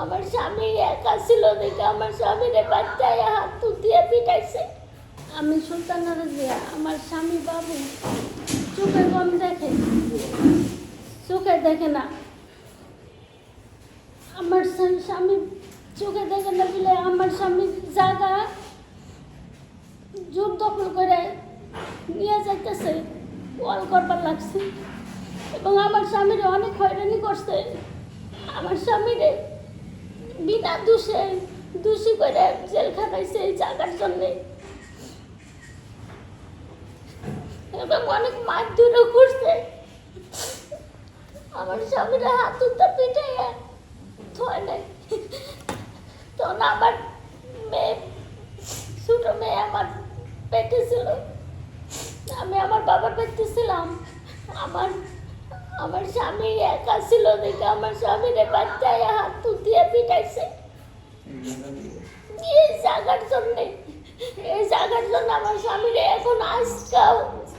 আমার স্বামী একা ছিল দেখে আমার স্বামীর বাচ্চায় হাত তুতিয়ে পিটাইছে। আমি সুলতানা রাজিয়া, আমার স্বামী বাবু চোখে কম দেখে। চোখে দেখে না। আমার স্বামী- স্বামী চোখে দেখে না বলে আমার স্বামীর জায়গা জোর দখল করে নিয়ে যাইতেছে। ওয়াল করবার লাগছে। এবং আমার স্বামীরে অনেক হয়রানি করছে। আমার স্বামীরে বিনা দোষে দোষী করে জেল খাটাইছে এই জায়গার জন্যে। এবং অনেক মারধরও করছে। আমার স্বামীর হাত উত্তর পিঠে থয় নাই তখন আমার মেয়ে, ছোট মেয়ে আমার পেটে ছিল। আমি আমার বাবার পেটে ছিলাম। আমার আমার স্বামী একা ছিল দেখে আমার স্বামীর বাচ্চায় হাত তুতিয়ে পিটাইছে। এই জায়গার জন্যে, এই জায়গার জন্য আমার স্বামীর এখন আজকাল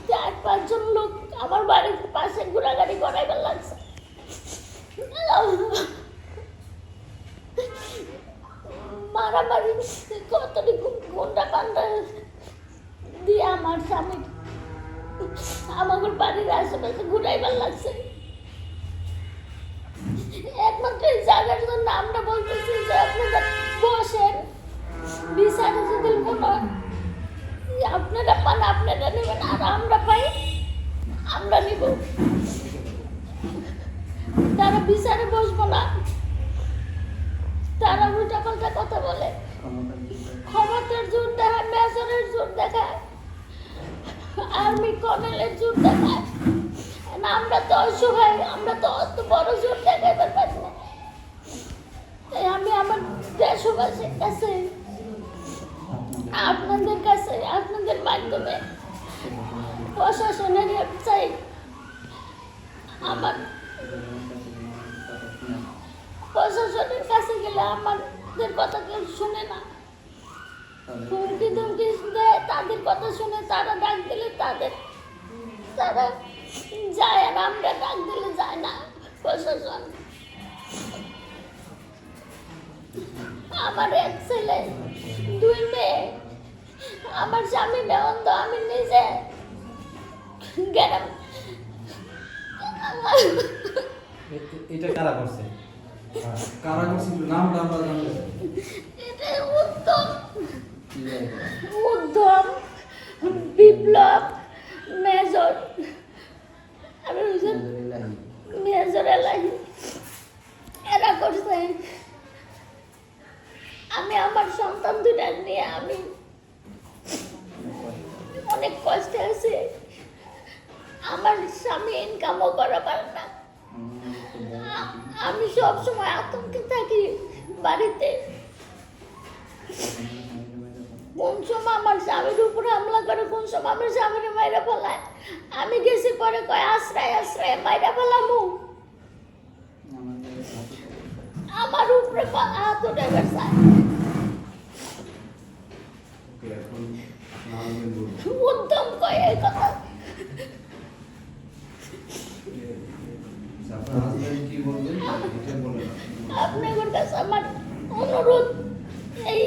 চার পাঁচজন লোক আমার বাড়ির পাশে ঘোরাঘুরি করাইবার লাগছে। মারামারি, কতটুকু গুন্ডা পান্ডা দিয়ে আমার স্বামী আমাদের বাড়ির আশেপাশে ঘুরাইবার লাগছে। একমাত্র এই আমরা বলতেছি যে বসেন। যদি আপনারা পান, আপনারা নেবেন, আর আমরা পাই, আমরা নিব। তারা বিচারে বসবো না। তারা উল্টা পাল্টা কথা বলে। ক্ষমতার জোর দেখায়, মেজরের জোর দেখায়, আর্মি কর্নেলের জোর দেখায়। আমরা তো অসহায়, আমরা তো অত বড় দেখাইবার পারি না তাই আমি আমার দেশবাসীর কাছে। আপনাদের কাছে, আপনাদের মাধ্যমে প্রশাসনের চাই আমার প্রশাসনের কাছে গেলে আমাদের কথা কেউ শুনে না। হুমকি ধুমকি দেয় তাদের কথা শুনে তারা ডাক দিলে তাদের, তারা যায় আর আমরা ডাক দিলে যায় না প্রশাসন। আমার এক ছেলে দুই মেয়ে। আমার স্বামী অন্ধ আমি নিজে গেলাম। এটা কারা করছে? কারা করছে একটু নামটা জানতে এটা উত্তম। উদ্যম বিপ্লব মেজর আর ওই যে মেজর এলাহি এরা করছে আমি আমার সন্তান দুটা নিয়ে আমি অনেক কষ্টে আছে। আমার স্বামী ইনকামও করা পারে না। আমি সব সময় আতঙ্কে থাকি বাড়িতে। কোন সময় আমার স্বামীর উপরে হামলা করে, কোন সময় আমার স্বামীর মাইরা ফেলায়। আমি গেছি পরে কয়, আশ্রয় আশ্রয়, মাইরা ফেলামু। আমার উপরে হাত উঠে উদ্যম কয় এই কথা। আপনাদের কাছে আমার অনুরোধ এই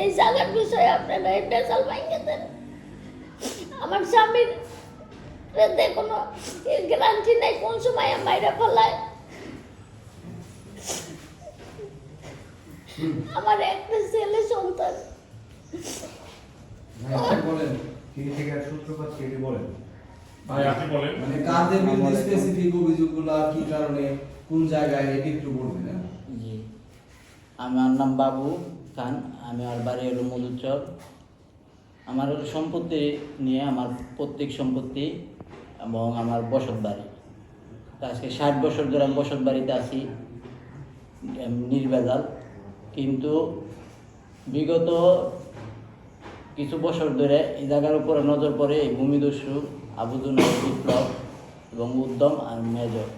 এই জায়গার বিষয়ে আপনারা এই বেসাল ভাঙে দেন। আমার স্বামীর রেতে কোনো গ্যারান্টি নেই কোন সময় মাইরা ফেলায়। আমার একটা ছেলে সন্তান। বলেন কি থেকে সূত্রপাত কেটে বলেন? ভাই আপনি বলেন। মানে কাদের বিরুদ্ধে স্পেসিফিক অভিযোগগুলো কি কারণে কোন জায়গায় এটি একটু বলবেন হ্যাঁ? জি। আমার নাম বাবু খান আমি আর বাড়ি হলো মধুচর। আমার হলো সম্পত্তি নিয়ে আমার প্রত্যেক সম্পত্তি এবং আমার বসত বাড়ি। আজকে ষাট বছর ধরে আমি বসত বাড়িতে আছি এম, নির্ভেজাল। কিন্তু বিগত কিছু বছর ধরে এই জায়গার উপরে নজর পড়ে এই ভূমিদস্যু আবুদুল বিপ্লব এবং উদ্যম আর মেজর।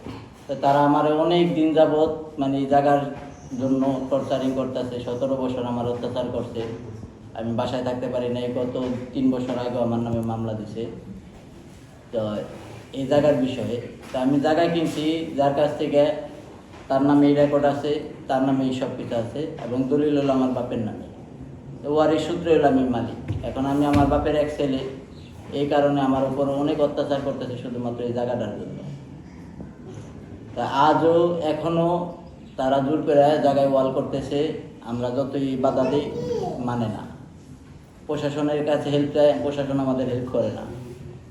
তো তারা আমার অনেক দিন যাবৎ মানে এই জায়গার জন্য টর্চারিং করতেছে, সতেরো বছর আমার অত্যাচার করছে। আমি বাসায় থাকতে পারি নাই, গত তিন বছর আগে আমার নামে মামলা দিছে। তো এই জায়গার বিষয়ে, তো আমি জায়গা কিনছি, যার কাছ থেকে তার নামে এই রেকর্ড আছে, তার নামে এই সব কিছু আছে এবং দলিল হলো আমার বাপের নামে। তো ওয়ারিশ সূত্রে আমি মালিক। এখন আমি আমার বাপের এক ছেলে। এই কারণে আমার উপর অনেক অত্যাচার করতেছে শুধুমাত্র এই জায়গাটার জন্য। তা আজও এখনও তারা জোর করে জায়গায় ওয়াল করতেছে। আমরা যতই বাধা দিই মানে না। প্রশাসনের কাছে হেল্প চায়, প্রশাসন আমাদের হেল্প করে না।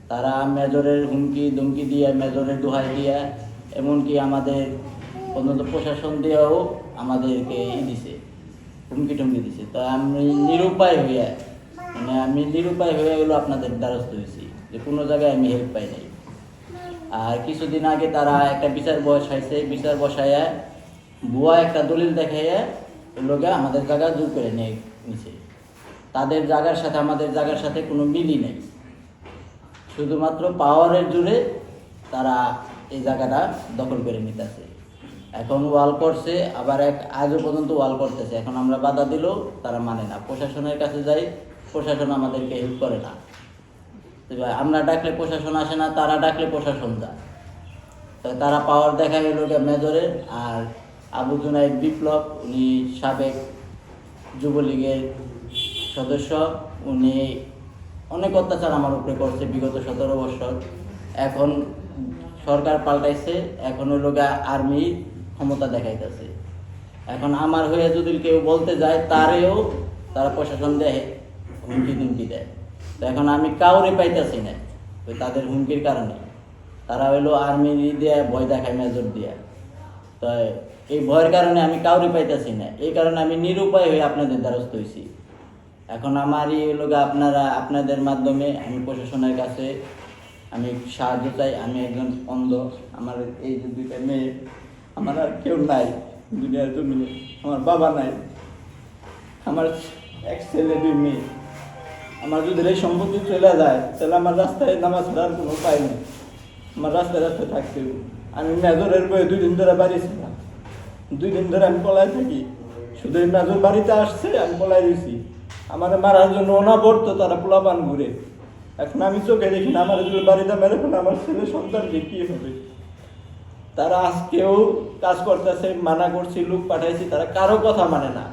তারা মেজরের হুমকি, ধুমকি দিয়ে, মেজরের দোহাই দিয়ে, এমনকি আমাদের পর্যন্ত প্রশাসন দিয়েও আমাদেরকে দিছে। হুমকি টুমকি দিছে। তো আমি নিরুপায় হয়ে মানে আমি নিরুপায় হয়ে গেলো আপনাদের দ্বারস্থ হয়েছি যে কোনো জায়গায় আমি হেল্প পাই নাই। আর কিছুদিন আগে তারা একটা বিচার বসাইছে বিচার বসাইয়া বুয়া একটা দলিল দেখাইয়া লোকে আমাদের জায়গা জোর করে নিয়ে নিছে। তাদের জায়গার সাথে, আমাদের জায়গার সাথে কোনো মিলই নেই। শুধুমাত্র পাওয়ারের জুড়ে তারা এই জায়গাটা দখল করে নিতেছে। এখন ওয়াল করছে, আবার এক আজও পর্যন্ত ওয়াল করতেছে। এখন আমরা বাধা দিলেও তারা মানে না। প্রশাসনের কাছে যাই, প্রশাসন আমাদেরকে হেল্প করে না। আমরা ডাকলে প্রশাসন আসে না, তারা ডাকলে প্রশাসন যায়। তারা পাওয়ার দেখায় লোকে মেজরের আর আবু জুনাইদ বিপ্লব, উনি সাবেক যুবলীগের সদস্য, উনি অনেক অত্যাচার আমার উপরে করছে বিগত সতেরো বছর। এখন সরকার পাল্টাইছে, এখন ওই লোক আর্মি ক্ষমতা দেখাইতেছে। এখন আমার হয়ে যদি কেউ বলতে যায়, তারেও তারা প্রশাসন দেয় হুমকি ধুমকি দেয়। তো এখন আমি কাউরে পাইতেছি না। ওই তাদের হুমকির কারণে। তারা হইল আর্মি দিয়ে, ভয় দেখায় মেজর দিয়ে। তো এই ভয়ের কারণে আমি কাউরে পাইতেছি না। এই কারণে আমি নিরুপায় হয়ে আপনাদের দ্বারস্থ হয়েছি এখন আমারই লোক আপনারা, আপনাদের মাধ্যমে আমি প্রশাসনের কাছে আমি সাহায্য চাই। আমি একজন অন্ধ। আমার এই যে দুইটা মেয়ে আমার আর কেউ নাই দুনিয়ার জমিনে, আমার বাবা নাই, আমার এক ছেলে, দুই মেয়ে। আমার যদি এই সম্পত্তি চলে যায়, তাহলে আমার রাস্তায় নামাজ পড়ার কোনো উপায় নেই। আমার রাস্তায় রাস্তায় থাকতে। আমি মেজরের বয়ে দুই দিন ধরে বাড়ি ছিলাম। দুই দিন ধরে আমি পলায় থাকি। শুধু মেজর বাড়িতে আসছে, আমি পলায় রয়েছি। আমার মারার জন্য অনাবর্ত তারা পোলাপান ঘুরে। এখন আমি চোখে দেখি না, আমার বাড়িতে মেরে ফেলে, আমার ছেলে সন্তানকে কি হবে? তারা আজকেও কাজ করতেছে, মানা করছি লোক পাঠাইছি, তারা কারও কথা মানে না।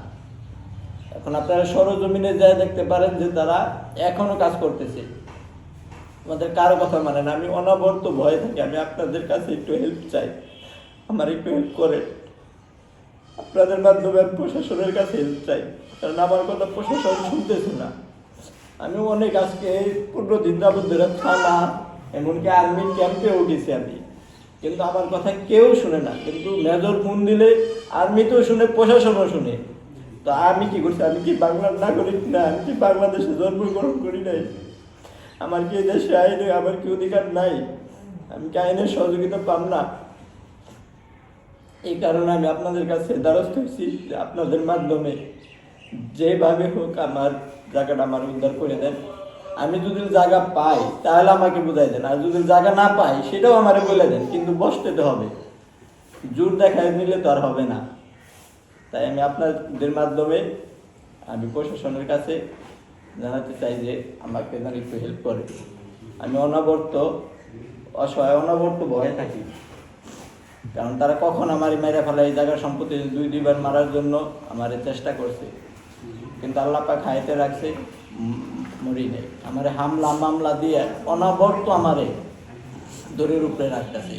এখন আপনারা সরজমিনে যায় দেখতে পারেন যে তারা এখনও কাজ করতেছে। আমাদের কারও কথা মানে না। আমি অনবরত ভয়ে থাকি, আমি আপনাদের কাছে একটু হেল্প চাই। আমার একটু হেল্প করে আপনাদের মাধ্যমে প্রশাসনের কাছে হেল্প চাই। কারণ আমার কথা প্রশাসন শুনতেছে না। আমি অনেক আজকে পনেরো দিন যাবত ধরে থানা, এমনকি আর্মি ক্যাম্পেও গেছি আমি। কিন্তু আমার কথা কেউ শুনে না। কিন্তু মেজর ফোন দিলে আর্মি তো শুনে, প্রশাসনও শুনে। তো আমি কি করছি? আমি কি বাংলার নাগরিক? না, আমি কি বাংলাদেশে জন্মগ্রহণ করি নাই? আমার কি দেশে আইনে আমার কি অধিকার নাই? আমি কি আইনের সহযোগিতা পাম না? এই কারণে আমি আপনাদের কাছে দ্বারস্থ হয়েছি আপনাদের মাধ্যমে যেভাবে হোক আমার জায়গাটা আমার উদ্ধার করে দেন। আমি যদি জায়গা পাই, তাহলে আমাকে বুঝাই দেন। আর যদি জায়গা না পাই, সেটাও আমারে বলে দেন, কিন্তু বসতে তো হবে। জোর দেখায় নিলে তো আর হবে না। তাই আমি আপনাদের মাধ্যমে আমি প্রশাসনের কাছে জানাতে চাই যে আমাকে যেন একটু হেল্প করে। আমি অনাবর্ত, অসহায়, অনাবর্ত ভয়ে থাকি। কারণ তারা কখন আমার মেরে ফেলা, এই জায়গার সম্পত্তি দুই, দুইবার মারার জন্য আমার চেষ্টা করছে। কিন্তু আল্লাহ খাইতে রাখছে। মরি নেই। আমার হামলা মামলা দিয়ে অনাবর্ত আমারে দড়ির উপরে রাখতেছে